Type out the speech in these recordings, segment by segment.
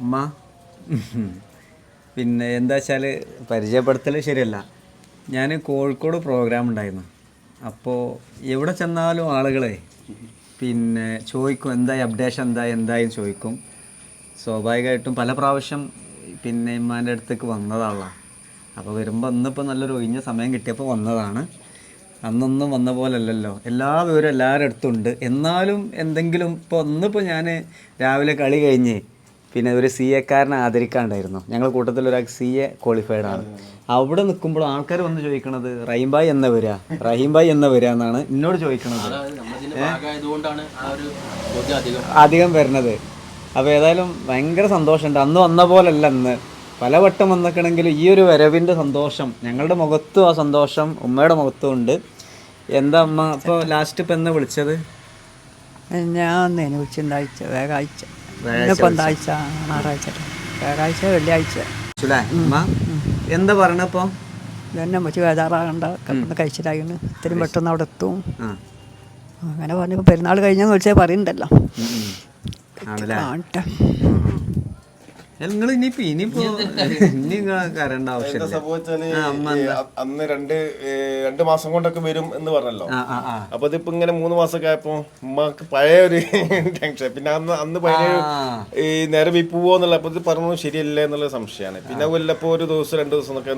ഉമ്മ. പിന്നെ എന്താ വെച്ചാൽ പരിചയപ്പെടുത്തൽ ശരിയല്ല. ഞാൻ കോഴിക്കോട് പ്രോഗ്രാം ഉണ്ടായിരുന്നു. അപ്പോൾ എവിടെ ചെന്നാലും ആളുകളെ പിന്നെ ചോദിക്കും എന്തായി അപ്ഡേഷൻ എന്തായി എന്തായി ചോദിക്കും. സ്വാഭാവികമായിട്ടും പല പ്രാവശ്യം പിന്നെ ഇമ്മാന്റെ അടുത്തേക്ക് വന്നതാണല്ലോ. അപ്പോൾ വരുമ്പോൾ ഇന്നിപ്പോൾ നല്ലൊരു ഒഴിഞ്ഞ സമയം കിട്ടിയപ്പോൾ വന്നതാണ്. അന്നൊന്നും വന്ന പോലല്ലല്ലോ. എല്ലാ വിവരവും എല്ലാവരുടെ അടുത്തുണ്ട്. എന്നാലും എന്തെങ്കിലും ഇപ്പോൾ ഇന്നിപ്പോൾ ഞാൻ രാവിലെ കളി കഴിഞ്ഞ് പിന്നെ ഒരു സി എക്കാരനെ ആദരിക്കാണ്ടായിരുന്നു. ഞങ്ങൾ കൂട്ടത്തിൽ ഒരാൾ സി എ ക്വാളിഫൈഡ് ആണ്. അവിടെ നിൽക്കുമ്പോൾ ആൾക്കാർ വന്ന് ചോദിക്കണത് റഹീംബായ് എന്ന വരാ? റഹീംബായ് എന്ന വരാ? എന്നാണ് എന്നോട് ചോദിക്കണത്. അധികം വരുന്നത്. അപ്പോൾ ഏതായാലും ഭയങ്കര സന്തോഷമുണ്ട്. അന്ന് വന്ന പോലല്ല അന്ന് പലവട്ടം വന്നിക്കണമെങ്കിലും ഈ ഒരു വരവിന്റെ സന്തോഷം ഞങ്ങളുടെ മുഖത്തും ആ സന്തോഷം ഉമ്മയുടെ മുഖത്തും ഉണ്ട്. എന്താ അമ്മ ഇപ്പോൾ ലാസ്റ്റ് ഇപ്പം എന്നാ വിളിച്ചത്? ഞാൻ ഒന്നേനെ വേഗം വേഗാഴ്ച എന്താഴ്ച ഞായറാഴ്ച വ്യാഴാഴ്ച വെള്ളിയാഴ്ച. എന്താ പറയണപ്പോൾ ഇതന്നെ വെച്ച് വേദാറാകണ്ട. കഴിച്ചിട്ടായിരുന്നു ഇത്രയും പെട്ടെന്ന് അവിടെ എത്തും. അങ്ങനെ പറഞ്ഞപ്പോൾ പെരുന്നാൾ കഴിഞ്ഞെന്ന് വിളിച്ചാൽ പറയുന്നുണ്ടല്ലോ കാണട്ടെ. നിങ്ങൾ ഇനിയിപ്പോ ഇനിയിപ്പോ ഇനി കരണ്ട ആവശ്യമില്ല. സംഭവിച്ചാൽ അന്ന് രണ്ട് രണ്ട് മാസം കൊണ്ടൊക്കെ വരും എന്ന് പറഞ്ഞല്ലോ. അപ്പൊ ഇതിപ്പോ ഇങ്ങനെ മൂന്ന് മാസമൊക്കെ ആയപ്പോ ഉമ്മക്ക് പഴയ ഒരു ടെൻഷൻ. പിന്നെ അന്ന് അന്ന് പഴയ ഈ നേരെ വി എന്നുള്ള അപ്പൊ ഇത് പറഞ്ഞു ശരിയല്ല എന്നുള്ള സംശയമാണ്. പിന്നെ വല്ലപ്പോ ഒരു ദിവസം രണ്ടു ദിവസം ഒക്കെ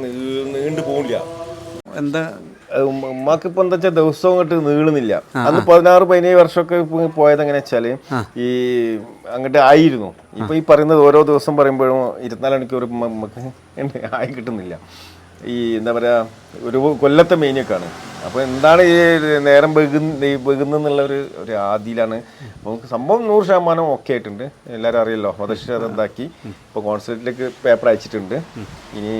നീണ്ടു പോകില്ല എന്താ ഉമ്മാക്ക് ഇപ്പൊ എന്താ വെച്ചാൽ ദിവസവും അങ്ങോട്ട് നീളുന്നില്ല. അന്ന് പതിനാറ് പതിനേഴ് വർഷമൊക്കെ ഇപ്പൊ പോയത് എങ്ങനെ വെച്ചാൽ ഈ അങ്ങോട്ട് ആയിരുന്നു. ഇപ്പൊ ഈ പറയുന്നത് ഓരോ ദിവസം പറയുമ്പോഴും ഇരുപത്തിനാല് മണിക്കൂർ ഇപ്പൊ ആയി കിട്ടുന്നില്ല. ഈ എന്താ പറയാ ഒരു കൊല്ലത്തെ മെയിനൊക്കെയാണ്. അപ്പൊ എന്താണ് ഈ നേരം വെകുന്ന വെകുന്നുള്ള ഒരു ഒരു ആദിയിലാണ്. നമുക്ക് സംഭവം നൂറ് ശതമാനം ഓക്കെ ആയിട്ടുണ്ട്. എല്ലാരും അറിയല്ലോ മതശ്ശേരി എന്താക്കി. ഇപ്പോൾ കോൺസുലേറ്റിലേക്ക് പേപ്പർ അയച്ചിട്ടുണ്ട്. ഇനി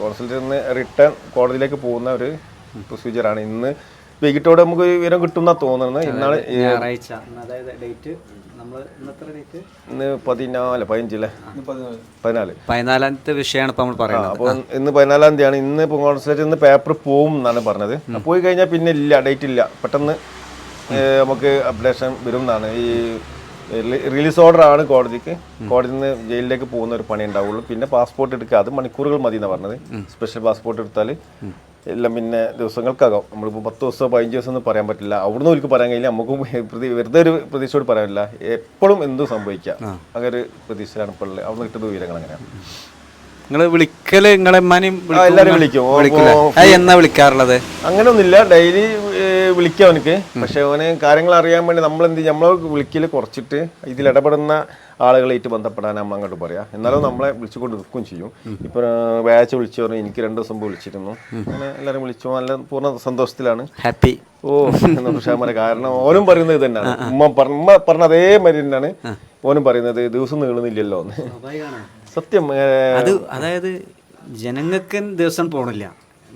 കോൺസുലേറ്റിൽ നിന്ന് റിട്ടേൺ കോടതിയിലേക്ക് പോകുന്ന ഒരു പ്രൊസീജിയറാണ് ഇന്ന് വൈകിട്ടോടെ നമുക്ക് വിവരം കിട്ടുന്ന തോന്നുന്നത് ഇന്നാണ് ഞായറാഴ്ച. അതായത് ഡേറ്റ് ഇന്ന് പതിനാല് പതിനഞ്ചല്ലേ? പതിനാല്. പതിനാലാമത്തെ വിഷയമാണ് ഇപ്പൊ നമ്മൾ പറയുന്നത്. അപ്പോൾ ഇന്ന് പതിനാലാം തീയതിയാണ്. ഇന്ന് ഇപ്പോൾ കോൺസുലേറ്റ് ഇന്ന് പേപ്പർ പോവും എന്നാണ് പറഞ്ഞത്. പോയി കഴിഞ്ഞാൽ പിന്നെ ഇല്ല ഡേറ്റ് ഇല്ല. പെട്ടെന്ന് നമുക്ക് അപ്ഡേഷൻ വരും എന്നാണ്. ഈ റിലീസ് ഓർഡർ ആണ് കോടതിക്ക്. കോടതിയിൽ നിന്ന് ജയിലിലേക്ക് പോകുന്ന ഒരു പണി ഉണ്ടാവുള്ളൂ. പിന്നെ പാസ്പോർട്ട് എടുക്കുക. അത് മണിക്കൂറുകൾ മതി എന്നാണ് പറഞ്ഞത് സ്പെഷ്യൽ പാസ്പോർട്ട് എടുത്താൽ എല്ലാം പിന്നെ ദിവസങ്ങൾക്കകം. നമ്മളിപ്പോൾ പത്ത് ദിവസമോ പതിനഞ്ച് ദിവസം ഒന്നും പറയാൻ പറ്റില്ല. അവിടുന്ന് ഒരിക്കൽ പറയാൻ കഴിയില്ല. നമുക്കും പ്രതി വെറുതെ ഒരു പ്രതീക്ഷയോട് പറയാനില്ല. എപ്പോഴും എന്തും സംഭവിക്കാം. അങ്ങനെ ഒരു പ്രതീക്ഷയിലാണ് ഇപ്പോൾ ഉള്ളത്. അവിടുന്ന് കിട്ടുന്ന വിവരങ്ങൾ അങ്ങനെയാണ് നിങ്ങൾ വിളിക്കൽ നിങ്ങളെ ഉമ്മാനെയും ആ, എല്ലാവരും വിളിക്കും. ഓ, വിളിക്കൂലേ? ഓ, അത് എന്നാ വിളിക്കാറുള്ളത്? അങ്ങനെയൊന്നുമില്ല. ഡെയിലി വിളിക്കാം അവനക്ക്. പക്ഷെ അവന് കാര്യങ്ങൾ അറിയാൻ വേണ്ടി നമ്മൾ എന്ത് നമ്മൾ വിളിക്കൽ കുറച്ചിട്ട് ഇതിൽ ഇടപെടുന്ന ആളുകളായിട്ട് ബന്ധപ്പെടാൻ നമ്മൾ അങ്ങോട്ട് പറയാം എന്നാലും നമ്മളെ വിളിച്ചുകൊണ്ട് നിൽക്കുകയും ചെയ്യും. ഇപ്പൊ വ്യാഴ്ച വിളിച്ചു പറഞ്ഞു എനിക്ക് രണ്ട് ദിവസം മുമ്പ് വിളിച്ചിരുന്നു. അങ്ങനെ എല്ലാവരും വിളിച്ചു. നല്ല പൂർണ സന്തോഷത്തിലാണ്. ഹാപ്പി. ഓ ശതമാനം കാരണം ഓനും പറയുന്നത് തന്നെയാണ് ഉമ്മ പറഞ്ഞ ഉമ്മ പറഞ്ഞ അതേ മരി തന്നെയാണ് ഓനും പറയുന്നത്. ദിവസം നീളുന്നില്ലല്ലോ എന്ന്. സത്യം അത് അതായത് ജനങ്ങൾക്ക് ദിവസം പോണില്ല.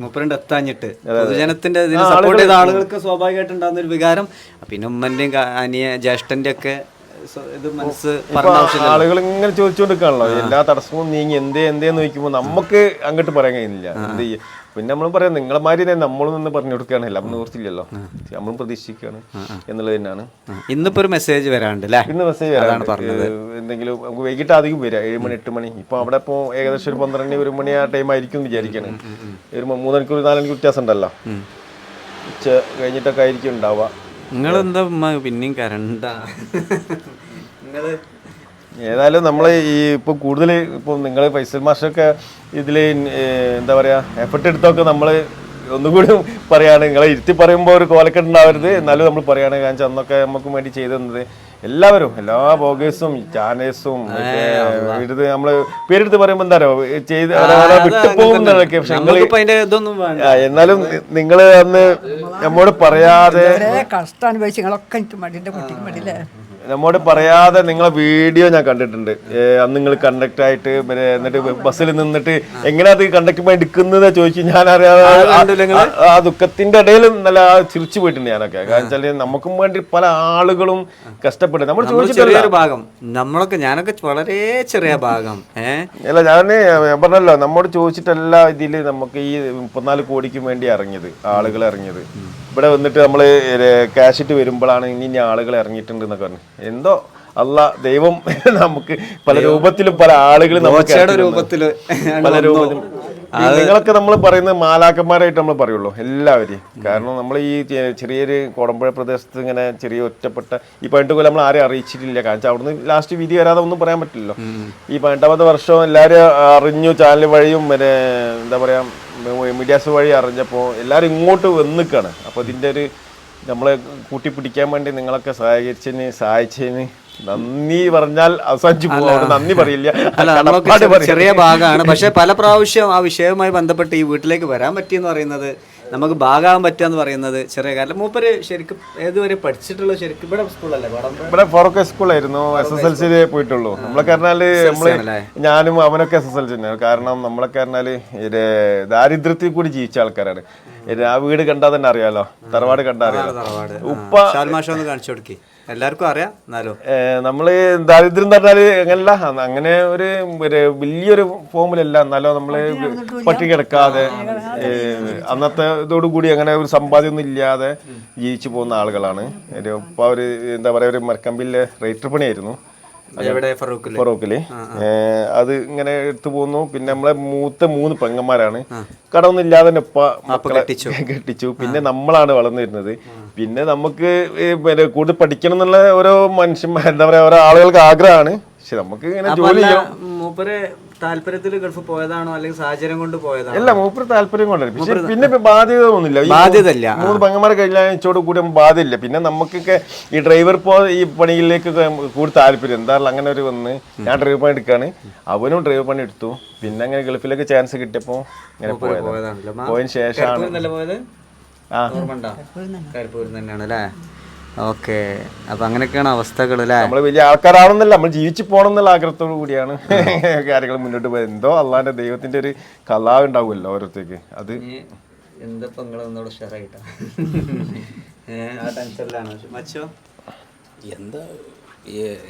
മുപ്പരണ്ട് എത്താഞ്ഞിട്ട്. പൊതുജനത്തിന്റെ ഇതിന് സപ്പോർട്ട് ചെയ്ത ആളുകൾക്ക് സ്വാഭാവികമായിട്ട് ഉണ്ടാകുന്ന ഒരു വികാരം. പിന്നെ ഉമ്മന്റെയും അനിയ ജ്യേഷ്ഠന്റെ ഒക്കെ ഇത് മനസ്സ് ആളുകൾ ഇങ്ങനെ ചോദിച്ചുകൊണ്ടിരിക്കുകയാണല്ലോ. എല്ലാ തടസ്സവും നീങ്ങി എന്തേ എന്തേന്ന് ചോദിക്കുമ്പോൾ നമുക്ക് അങ്ങോട്ട് പറയാൻ കഴിയുന്നില്ല. എന്ത് ചെയ്യുക പിന്നെ നമ്മൾ പറയാം നിങ്ങളെ മാതിരി തന്നെ നമ്മളും നിന്ന് പറഞ്ഞു കൊടുക്കുകയാണ്. എല്ലാം നിവർത്തില്ലല്ലോ നമ്മളും പ്രതീക്ഷിക്കുകയാണ് എന്നുള്ളത് തന്നെയാണ്. ഇന്നിപ്പോ ഒരു മെസ്സേജ് വരാണ്ട് ഇന്ന് മെസ്സേജ് പറഞ്ഞത്. എന്തെങ്കിലും നമുക്ക് വൈകിട്ട് അധികം വരാം. ഏഴ് മണി എട്ട് മണി. ഇപ്പൊ അവിടെ ഇപ്പോ ഏകദേശം ഒരു പന്ത്രണ്ട് ഒരു മണി ആ ടൈം ആയിരിക്കും വിചാരിക്കണം. ഒരു മൂന്നരക്കൂർ മണിക്കൂർ നാല് മണിക്കൂർ വ്യത്യാസം ഉണ്ടല്ലോ. ഉച്ച കഴിഞ്ഞിട്ടൊക്കെ ആയിരിക്കും ഉണ്ടാവുക. നിങ്ങളെന്താ പിന്നെയും കരണ്ട. നിങ്ങൾ ഏതായാലും നമ്മൾ ഈ ഇപ്പോൾ കൂടുതൽ ഇപ്പോൾ നിങ്ങൾ ഫൈസൽ മാഷൊക്കെ ഇതിൽ എന്താ പറയുക എഫർട്ട് എടുത്തൊക്കെ നമ്മൾ ഒന്നുകൂടി പറയാണ്. നിങ്ങളെ ഇരുത്തി പറയുമ്പോൾ ഒരു കോലക്കെട്ട് ഉണ്ടാവരുത്. എന്നാലും നമ്മൾ പറയാണ്. കാരണം അന്നൊക്കെ നമുക്ക് വേണ്ടി ചെയ്തു തന്നത്. എല്ലാവരും എല്ലാ ബോഗേഴ്സും ചാനേഴ്സും എടുത്ത് നമ്മൾ പേരെടുത്ത് പറയുമ്പോ എന്താ ചെയ്ത് വിട്ടു പോകുന്നതൊക്കെ പക്ഷെ എന്നാലും നിങ്ങൾ അന്ന് നമ്മോട് പറയാതെ കഷ്ടം അനുഭവിച്ച് നിങ്ങളൊക്കെ മടിന്റെ കുട്ടിക്ക് മടിയില്ലേ? നമ്മോട് പറയാതെ നിങ്ങളെ വീഡിയോ ഞാൻ കണ്ടിട്ടുണ്ട്. അന്ന് നിങ്ങൾ കണ്ടക്ട് ആയിട്ട് പിന്നെ എന്നിട്ട് ബസ്സിൽ നിന്നിട്ട് എങ്ങനെ അത് കണ്ടക്ട് എടുക്കുന്നത് ചോദിച്ചു ഞാൻ അറിയാതെ ആ- ദുഃഖത്തിന്റെ ഇടയിൽ നല്ല ചിരിച്ചു പോയിട്ടുണ്ട് ഞാനൊക്കെ. കാരണം വെച്ചാൽ നമുക്കും വേണ്ടി പല ആളുകളും കഷ്ടപ്പെട്ടു നമ്മൾ ചോദിച്ചിട്ടില്ല ഭാഗം. നമ്മളൊക്കെ ഞാനൊക്കെ വളരെ ചെറിയ ഭാഗം. അല്ല ഞാൻ ഞാൻ പറഞ്ഞല്ലോ നമ്മോട് ചോദിച്ചിട്ടല്ല ഇതിൽ നമുക്ക് ഈ മുപ്പത്തിനാല് കോടിക്ക് വേണ്ടി ഇറങ്ങിയത് ആളുകൾ ഇറങ്ങിയത്. ഇവിടെ വന്നിട്ട് നമ്മൾ ക്യാഷ് ഇട്ട് വരുമ്പോഴാണ് ഇനി ഇനി ആളുകൾ ഇറങ്ങിയിട്ടുണ്ട് എന്നൊക്കെ പറഞ്ഞു. എന്തോ? അല്ല ദൈവം നമുക്ക് പല രൂപത്തിലും പല ആളുകളും നമുക്ക് രൂപത്തിൽ പല രൂപത്തിലും. നിങ്ങളൊക്കെ നമ്മൾ പറയുന്നത് മാലാക്കന്മാരായിട്ട് നമ്മൾ പറയുള്ളൂ എല്ലാവരെയും. കാരണം നമ്മൾ ഈ ചെറിയൊരു കോടമ്പുഴ പ്രദേശത്ത് ഇങ്ങനെ ചെറിയ ഒറ്റപ്പെട്ട ഈ പതിനെട്ട് കൊല്ലം നമ്മൾ ആരെയും അറിയിച്ചിട്ടില്ല. കാരണം അവിടുന്ന് ലാസ്റ്റ് വിധി വരാതെ ഒന്നും പറയാൻ പറ്റില്ലല്ലോ. ഈ പതിനെട്ടാമത്തെ വർഷം എല്ലാവരും അറിഞ്ഞു ചാനൽ വഴിയും പിന്നെ എന്താ പറയാ മീഡിയാസ് വഴി അറിഞ്ഞപ്പോൾ എല്ലാവരും ഇങ്ങോട്ട് വന്നിക്കാണ്. അപ്പോൾ ഇതിന്റെ ഒരു നമ്മളെ കൂട്ടിപ്പിടിക്കാൻ വേണ്ടി നിങ്ങളൊക്കെ സഹകരിച്ചതിന് സഹായിച്ചതിന് നന്ദി പറഞ്ഞാൽ അവസാനിച്ചു പോകും നന്ദി പറയില്ല. ചെറിയ- ഭാഗമാണ്. പക്ഷെ പല പ്രാവശ്യം ആ വിഷയവുമായി ബന്ധപ്പെട്ട് ഈ വീട്ടിലേക്ക് വരാൻ പറ്റിയെന്ന് പറയുന്നത് നമുക്ക് ഭാഗമാകാൻ പറ്റുക എന്ന് പറയുന്നത് ചെറിയ കാരണം മൂപ്പര് ശരിക്കും ഏതുവരെ പഠിച്ചിട്ടുള്ള ശരിക്കും ഇവിടെ സ്കൂളല്ലേ? ഇവിടെ ഫോറൊക്കെ സ്കൂളായിരുന്നു. എസ് എസ് എൽ സി പോയിട്ടുള്ളൂ. നമ്മളൊക്കെ പറഞ്ഞാൽ നമ്മൾ ഞാനും അവനൊക്കെ എസ് എസ് എൽ സി തന്നെയാണ്. കാരണം നമ്മളൊക്കെ പറഞ്ഞാൽ ഇത് ദാരിദ്ര്യത്തിൽ കൂടി ജീവിച്ച ആൾക്കാരാണ്. ആ വീട് കണ്ടാൽ തന്നെ അറിയാലോ. തറവാട് കണ്ടാൽ അറിയാലോ. ഉപ്പ കാണിച്ചു കൊടുക്കി. എല്ലാവർക്കും അറിയാം. എന്നാലോ? നമ്മൾ നമ്മൾ ദാരിദ്ര്യം പറഞ്ഞാൽ അങ്ങനല്ല അങ്ങനെ ഒരു വലിയൊരു ഫോമിലല്ല. എന്നാലോ നമ്മൾ പട്ടി കിടക്കാതെ അന്നത്തെ ഇതോടുകൂടി അങ്ങനെ ഒരു സമ്പാദ്യം ഒന്നും ഇല്ലാതെ ജീവിച്ചു പോകുന്ന ആളുകളാണ്. ഒരു ഇപ്പം ഒരു എന്താ പറയാ ഒരു മരക്കമ്പിലെ റേറ്റർ പണിയായിരുന്നു. ഫറൂഖിൽ? ഫറോക്കിൽ അത് ഇങ്ങനെ എടുത്തു പോന്നു. പിന്നെ നമ്മളെ മൂത്ത മൂന്ന് പെങ്ങന്മാരാണ്. കടമൊന്നും ഇല്ലാതെ തന്നെ ഉപ്പ മക്കളെ കെട്ടിച്ചു. പിന്നെ നമ്മളാണ് വളർന്നു വരുന്നത് പിന്നെ നമുക്ക് പിന്നെ കൂടുതൽ പഠിക്കണം എന്നുള്ള ഓരോ മനുഷ്യന്മാർ എന്താ പറയാ ഓരോ ആളുകൾക്ക് ആഗ്രഹമാണ്. പക്ഷെ നമുക്ക് ഇങ്ങനെ ജോലി ചെയ്യാം. മൂപ്പര് താല്പര്യത്തിൽ ഗൾഫ് പോയതാണോ അല്ലെങ്കിൽ സാഹചര്യം കൊണ്ട് പോയതാണോ? അല്ല മൂപ്പര് താല്പര്യം കൊണ്ടല്ല. പക്ഷെ പിന്നെ ഇപ്പൊ ബാധ്യത ഒന്നുമില്ല ഈ ബാധ്യതയില്ല. മൂന്ന് പെങ്ങന്മാരെ കഴിഞ്ഞാഴ്ചയോട് കൂടി ബാധ്യതയില്ല. പിന്നെ നമുക്കൊക്കെ ഈ ഡ്രൈവർ പോ ഈ പണിയിലേക്ക് കൂടുതൽ താല്പര്യം. എന്താ അങ്ങനെ ഒരു വന്ന് ഞാൻ ഡ്രൈവർ പണി എടുക്കാണ് അവനും ഡ്രൈവർ പണി എടുത്തു പിന്നെ അങ്ങനെ ഗൾഫിലേക്ക് ചാൻസ് കിട്ടിയപ്പോ ഇങ്ങനെ പോയത് പോയതിന് ശേഷമാണ് ഓർമ്മണ്ടോ കരിപ്പൂരിൽ തന്നെയാണ് അല്ലേ? ഓക്കെ. അപ്പൊ അങ്ങനെയൊക്കെയാണ് അവസ്ഥകൾ അല്ലേ? നമ്മൾ വലിയ ആൾക്കാരാണെന്നല്ല നമ്മൾ ജീവിച്ചു പോകണം എന്നുള്ള ആഗ്രഹത്തോടു കൂടിയാണ് കാര്യങ്ങൾ മുന്നോട്ട് പോയത്. എന്തോ അള്ളാന്റെ ദൈവത്തിന്റെ ഒരു കലാ ഉണ്ടാവുമല്ലോ ഓരോരുത്തേക്ക് അത് ഉഷാറായിട്ടാ ആ ടെൻഷനിലാണ് മച്ചോ? എന്താ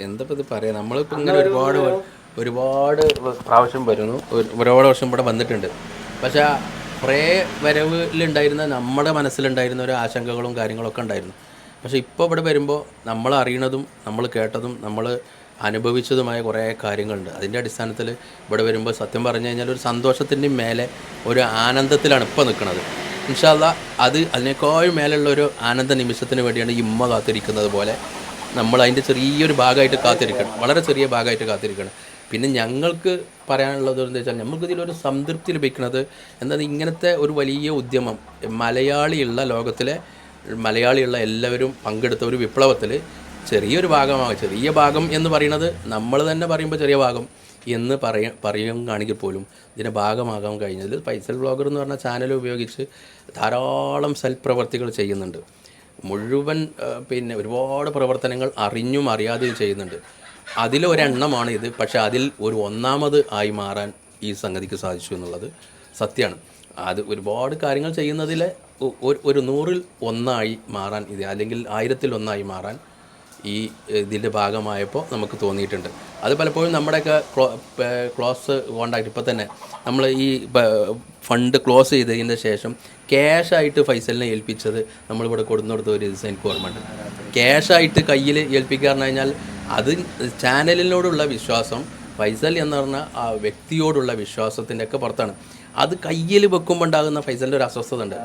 എന്താ ഇത് പറയാ? നമ്മളിപ്പോ ഇങ്ങനെ ഒരുപാട് ഒരുപാട് പ്രാവശ്യം വരുന്നു. ഒരുപാട് വർഷം ഇവിടെ വന്നിട്ടുണ്ട്. പക്ഷെ കുറേ വരവിലുണ്ടായിരുന്ന നമ്മുടെ മനസ്സിലുണ്ടായിരുന്ന ഒരു ആശങ്കകളും കാര്യങ്ങളൊക്കെ ഉണ്ടായിരുന്നു. പക്ഷേ ഇപ്പോൾ ഇവിടെ വരുമ്പോൾ നമ്മൾ അറിയണതും നമ്മൾ കേട്ടതും നമ്മൾ അനുഭവിച്ചതുമായ കുറേ കാര്യങ്ങളുണ്ട്. അതിന്റെ അടിസ്ഥാനത്തിൽ ഇവിടെ വരുമ്പോൾ സത്യം പറഞ്ഞു കഴിഞ്ഞാൽ ഒരു സന്തോഷത്തിന്റെ മേലെ ഒരു ആനന്ദത്തിലാണ് ഇപ്പോൾ നിൽക്കുന്നത് ഇൻഷാല്ല അത് അതിനേക്കാളും മേലുള്ള ഒരു ആനന്ദ നിമിഷത്തിന് വേണ്ടിയാണ് ഈ ഉമ്മ കാത്തിരിക്കുന്നത് പോലെ നമ്മൾ അതിന്റെ ചെറിയൊരു ഭാഗമായിട്ട് കാത്തിരിക്കണം. വളരെ ചെറിയ ഭാഗമായിട്ട് കാത്തിരിക്കണം. പിന്നെ ഞങ്ങൾക്ക് പറയാനുള്ളത് എന്താ വെച്ചാൽ നമുക്ക് ഇതിലൊരു സംതൃപ്തി ലഭിക്കുന്നത് എന്താ ഇങ്ങനത്തെ ഒരു വലിയ ഉദ്യമം മലയാളിയുള്ള ലോകത്തിലെ മലയാളിയുള്ള എല്ലാവരും പങ്കെടുത്ത ഒരു വിപ്ലവത്തിൽ ചെറിയൊരു ഭാഗമാണ് ചെറിയ ഭാഗം എന്ന് പറയുന്നത് നമ്മൾ തന്നെ പറയുമ്പോൾ ചെറിയ ഭാഗം എന്ന് പറയ പറയുകയാണെങ്കിൽ പോലും ഇതിന്റെ ഭാഗമാകാൻ കഴിഞ്ഞതിൽ പൈസൽ ബ്ലോഗർ എന്ന് പറഞ്ഞ ചാനൽ ഉപയോഗിച്ച് ധാരാളം സൽപ്രവർത്തികൾ ചെയ്യുന്നുണ്ട്. മുഴുവൻ പിന്നെ ഒരുപാട് പ്രവർത്തനങ്ങൾ അറിഞ്ഞും അറിയാതെയും ചെയ്യുന്നുണ്ട്. അതിലൊരെണ്ണമാണ് ഇത്. പക്ഷേ അതിൽ ഒരു ഒന്നാമത് ആയി മാറാൻ ഈ സംഗതിക്ക് സാധിച്ചു എന്നുള്ളത് സത്യമാണ്. അത് ഒരുപാട് കാര്യങ്ങൾ ചെയ്യുന്നതിൽ ഒരു- നൂറിൽ ഒന്നായി മാറാൻ ഇത് അല്ലെങ്കിൽ ആയിരത്തിൽ ഒന്നായി മാറാൻ ഈ ഇതിന്റെ ഭാഗമായപ്പോൾ നമുക്ക് തോന്നിയിട്ടുണ്ട്. അത് പലപ്പോഴും നമ്മുടെയൊക്കെ ക്ലോ ക്ലോസ് കോണ്ടാക്ട് ഇപ്പോൾ തന്നെ നമ്മൾ ഈ ഫണ്ട് ക്ലോസ് ചെയ്തതിന്റെ ശേഷം ക്യാഷായിട്ട് ഫൈസലിനെ ഏൽപ്പിച്ചത് നമ്മളിവിടെ കൊടുന്നു കൊടുത്ത ഒരു ദിവസം എനിക്ക് ഓർമ്മയുണ്ട്. ക്യാഷായിട്ട് കയ്യിൽ ഏൽപ്പിക്കുക പറഞ്ഞു കഴിഞ്ഞാൽ അത് ചാനലിനോടുള്ള വിശ്വാസം ഫൈസൽ എന്ന് പറഞ്ഞ ആ വ്യക്തിയോടുള്ള വിശ്വാസത്തിന്റെ ഒക്കെ പുറത്താണ്. അത് കയ്യിൽ വെക്കുമ്പോൾ ഉണ്ടാകുന്ന ഫൈസലിന്റെ ഒരു അസ്വസ്ഥത ഉണ്ട്.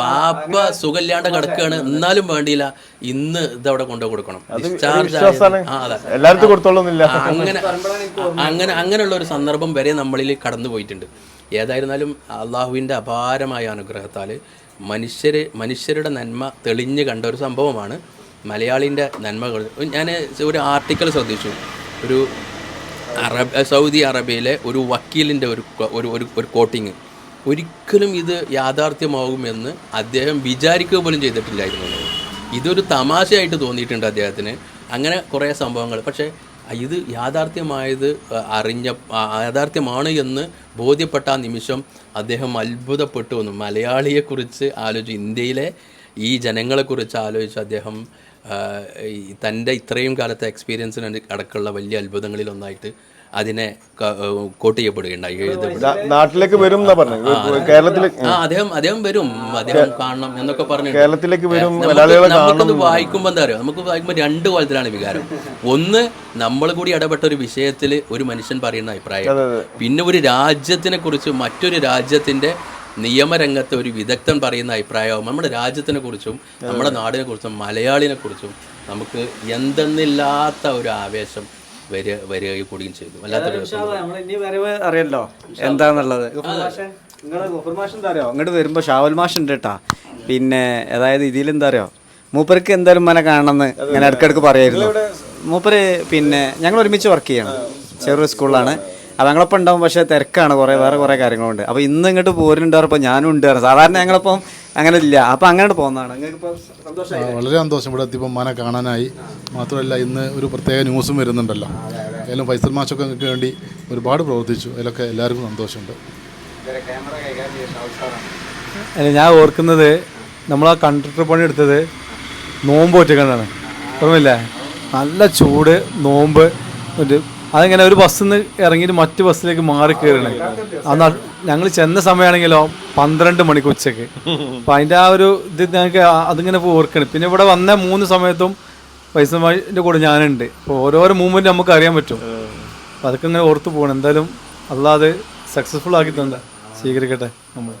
വാപ്പ സുഖമില്ലാണ്ട് കിടക്കുകയാണ്. എന്നാലും വേണ്ടിയില്ല ഇന്ന് ഇതവിടെ കൊണ്ടു കൊടുക്കണം. ഡിസ്ചാർജ് അങ്ങനെ അങ്ങനെ അങ്ങനെയുള്ള ഒരു സന്ദർഭം വരെ നമ്മളിൽ കടന്നു പോയിട്ടുണ്ട്. ഏതായിരുന്നാലും അള്ളാഹുവിന്റെ അപാരമായ അനുഗ്രഹത്താൽ മനുഷ്യർ മനുഷ്യരുടെ നന്മ തെളിഞ്ഞു കണ്ട ഒരു സംഭവമാണ്. മലയാളിന്റെ നന്മകൾ. ഞാൻ ഒരു ആർട്ടിക്കിൾ ശ്രദ്ധിച്ചു. ഒരു അറബ് സൗദി അറേബ്യയിലെ ഒരു വക്കീലിന്റെ ഒരു ഒരു ഒരു കോട്ടിങ് ഒരിക്കലും ഇത് യാഥാർത്ഥ്യമാകുമെന്ന് അദ്ദേഹം വിചാരിക്കുക പോലും ചെയ്തിട്ടില്ലായിരുന്നു. ഇതൊരു തമാശയായിട്ട് തോന്നിയിട്ടുണ്ട് അദ്ദേഹത്തിന്. അങ്ങനെ കുറേ സംഭവങ്ങൾ. പക്ഷേ ഇത് യാഥാർത്ഥ്യമായത് അറിഞ്ഞ യാഥാർത്ഥ്യമാണ് എന്ന് ബോധ്യപ്പെട്ട ആ നിമിഷം അദ്ദേഹം അത്ഭുതപ്പെട്ടു വന്നു. മലയാളിയെക്കുറിച്ച് ആലോചിച്ച് ഇന്ത്യയിലെ ഈ ജനങ്ങളെക്കുറിച്ച് ആലോചിച്ച് അദ്ദേഹം തന്റെ ഇത്രയും കാലത്തെ എക്സ്പീരിയൻസിന് അടക്കമുള്ള വലിയ അത്ഭുതങ്ങളിൽ ഒന്നായിട്ട് അതിനെ കോട്ട് ചെയ്യപ്പെടുകയുണ്ടായി നാട്ടിലേക്ക് വരും അദ്ദേഹം അദ്ദേഹം വരും. അദ്ദേഹം കാണണം എന്നൊക്കെ പറഞ്ഞു കേരളത്തിലേക്ക് വരും നമുക്കത് വായിക്കുമ്പോൾ എന്താ അറിയോ? നമുക്ക് വായിക്കുമ്പോൾ രണ്ട് കോലത്തിലാണ് വികാരം. ഒന്ന് നമ്മൾ കൂടി ഇടപെട്ട ഒരു വിഷയത്തിൽ ഒരു മനുഷ്യൻ പറയുന്ന അഭിപ്രായം. പിന്നെ ഒരു രാജ്യത്തിനെ കുറിച്ച് മറ്റൊരു രാജ്യത്തിന്റെ നിയമരംഗത്ത് ഒരു വിദഗ്ധൻ പറയുന്ന അഭിപ്രായവും നമ്മുടെ രാജ്യത്തിനെ കുറിച്ചും നമ്മുടെ നാടിനെ കുറിച്ചും മലയാളിനെ കുറിച്ചും നമുക്ക് എന്തെന്നില്ലാത്ത ഒരു ആവേശം വരിക വരികയും കൂടിയും ചെയ്തു. വല്ലാത്തൊരു അറിയല്ലോ. എന്താന്നുള്ളത്? ഇങ്ങോട്ട് എന്താ അറിയോ? വരുമ്പോൾ ഷാവൽ മാഷ് ഉണ്ട് കേട്ടാ. പിന്നെ അതായത് ഇതിൽ എന്താ അറിയോ? മൂപ്പർക്ക് എന്തായാലും മനെ കാണണമെന്ന് ഇങ്ങനെ ഇടക്കിടക്ക് പറയായിരുന്നു. മൂപ്പര് പിന്നെ ഞങ്ങൾ ഒരുമിച്ച് വർക്ക് ചെയ്യണം. ചെറിയ സ്കൂളിലാണ് അപ്പോൾ ഞങ്ങളൊപ്പം ഉണ്ടാവും പക്ഷേ തിരക്കാണ് കുറേ വേറെ കുറേ കാര്യങ്ങളുണ്ട്. അപ്പോൾ ഇന്ന് ഇങ്ങോട്ട് പോരുന്നുണ്ടായിരുന്നപ്പോൾ ഞാനും ഉണ്ടായിരുന്നു സാധാരണ ഞങ്ങളിപ്പം അങ്ങനെ ഇല്ല അപ്പോൾ അങ്ങനെ പോകുന്നതാണ് വളരെ സന്തോഷം. ഇവിടെ എത്തിയപ്പോൾ മന കാണാനായി. മാത്രമല്ല ഇന്ന് ഒരു പ്രത്യേക ന്യൂസും വരുന്നുണ്ടല്ലോ. അതിലും ഫൈസൽ മാഷൊക്കെ നിങ്ങൾക്ക് വേണ്ടി ഒരുപാട് പ്രവർത്തിച്ചു. അതിലൊക്കെ എല്ലാവർക്കും സന്തോഷമുണ്ട്. അല്ല ഞാൻ ഓർക്കുന്നത് നമ്മൾ ആ കണ്ടക്ടർ പണി എടുത്തത് നോമ്പ് ഒറ്റക്കണ്ടാണ് ഓർമ്മയില്ല? നല്ല ചൂട് നോമ്പ് ഒരു അതിങ്ങനെ ഒരു ബസ്സിൽ നിന്ന് ഇറങ്ങിയിട്ട് മറ്റു ബസ്സിലേക്ക് മാറി കയറണേ അന്ന് ഞങ്ങൾ ചെന്ന സമയമാണെങ്കിലോ പന്ത്രണ്ട് മണിക്ക് ഉച്ചയ്ക്ക്. അപ്പം അതിന്റെ ആ ഒരു ഇത് ഞങ്ങൾക്ക് അതിങ്ങനെ ഓർക്കണം. പിന്നെ ഇവിടെ വന്ന മൂന്ന് സമയത്തും പൈസമാന്റെ കൂടെ ഞാനുണ്ട്. അപ്പോൾ ഓരോരോ മൂവ്മെന്റ് നമുക്ക് അറിയാൻ പറ്റും. അതൊക്കെ ഇങ്ങനെ ഓർത്ത് പോകണം. എന്തായാലും അല്ലാതെ സക്സസ്ഫുൾ ആക്കി തന്ന. സ്വീകരിക്കട്ടെ നമ്മൾ